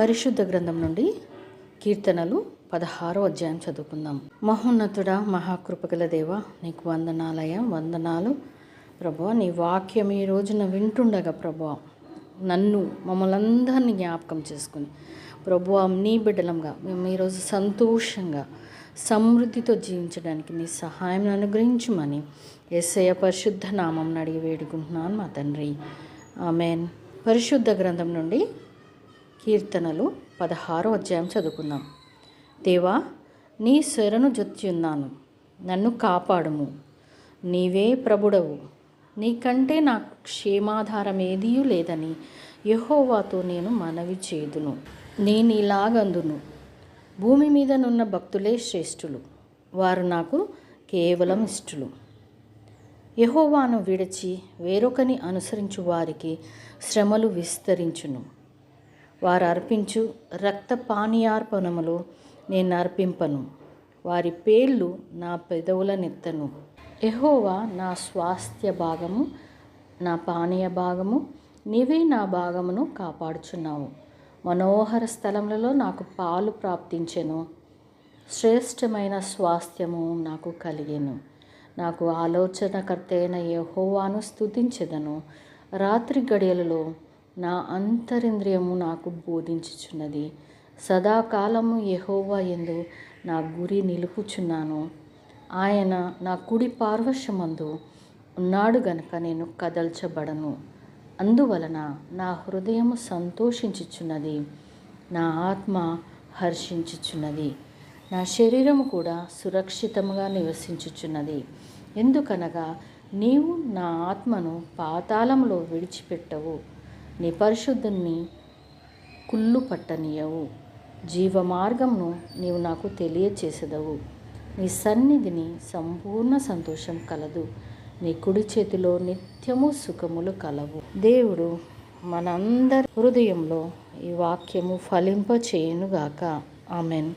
పరిశుద్ధ గ్రంథం నుండి కీర్తనలు పదహారో అధ్యాయం చదువుకుందాం. మహోన్నతుడా మహాకృపగల దేవ నీకు వందనాలయ వందనాలు. ప్రభా నీ వాక్యం ఈ రోజున వింటుండగా ప్రభా నన్ను మమ్మల్ని అందరినీ జ్ఞాపకం చేసుకుని. ప్రభు నీ బిడ్డలంగా మేము ఈరోజు సంతోషంగా సమృద్ధితో జీవించడానికి నీ సహాయం అనుగ్రహించమని ఎస్ఐ పరిశుద్ధ నామం అడిగి వేడుకుంటున్నాను మా తండ్రి. ఆమెన్. పరిశుద్ధ గ్రంథం నుండి కీర్తనలు పదహారో అధ్యాయం చదువుకుందాం. దేవా నీ శరణు జొత్యున్నాను నన్ను కాపాడుము. నీవే ప్రభుడవు. నీకంటే నాకు క్షేమాధారం ఏదీ లేదని యహోవాతో నేను మనవి చేదును. నేను ఇలాగందును. భూమి మీద నున్న భక్తులే శ్రేష్ఠులు. వారు నాకు కేవలం ఇష్టలు. యహోవాను విడిచి వేరొకని అనుసరించు వారికి శ్రమలు విస్తరించును. వారు అర్పించు రక్త పానీయార్పణములు నేను అర్పింపను. వారి పేర్లు నా పెదవుల నెత్తను. ఎహోవా నా స్వాస్థ్య భాగము నా పానీయ భాగము నీవే నా భాగమును కాపాడుచున్నావు. మనోహర స్థలములలో నాకు పాలు ప్రాప్తించెను. శ్రేష్టమైన స్వాస్థ్యము నాకు కలిగేను. నాకు ఆలోచనకర్త అయిన యహోవాను స్థుతించెదను రాత్రి గడియలలో నా అంతరింద్రియము నాకు బోధించుచున్నది. సదాకాలము యహోవా ఎందు నా గురి నిలుపుచున్నాను. ఆయన నా కుడి పార్వశమందు ఉన్నాడు గనక నేను కదల్చబడను. అందువలన నా హృదయము సంతోషించుచున్నది. నా ఆత్మ హర్షించుచున్నది. నా శరీరము కూడా సురక్షితముగా నివసించుచున్నది. ఎందుకనగా నీవు నా ఆత్మను పాతాళంలో విడిచిపెట్టవు. నీ పరిశుద్ధుని కుళ్ళు పట్టనీయవు. జీవ మార్గంను నీవు నాకు తెలియచేసేదవు. నీ సన్నిధిని సంపూర్ణ సంతోషం కలదు. నీ కుడి చేతిలో నిత్యము సుఖములు కలవు. దేవుడు మనందరి హృదయంలో ఈ వాక్యము ఫలింప చేయునుగాక ఆమెన్.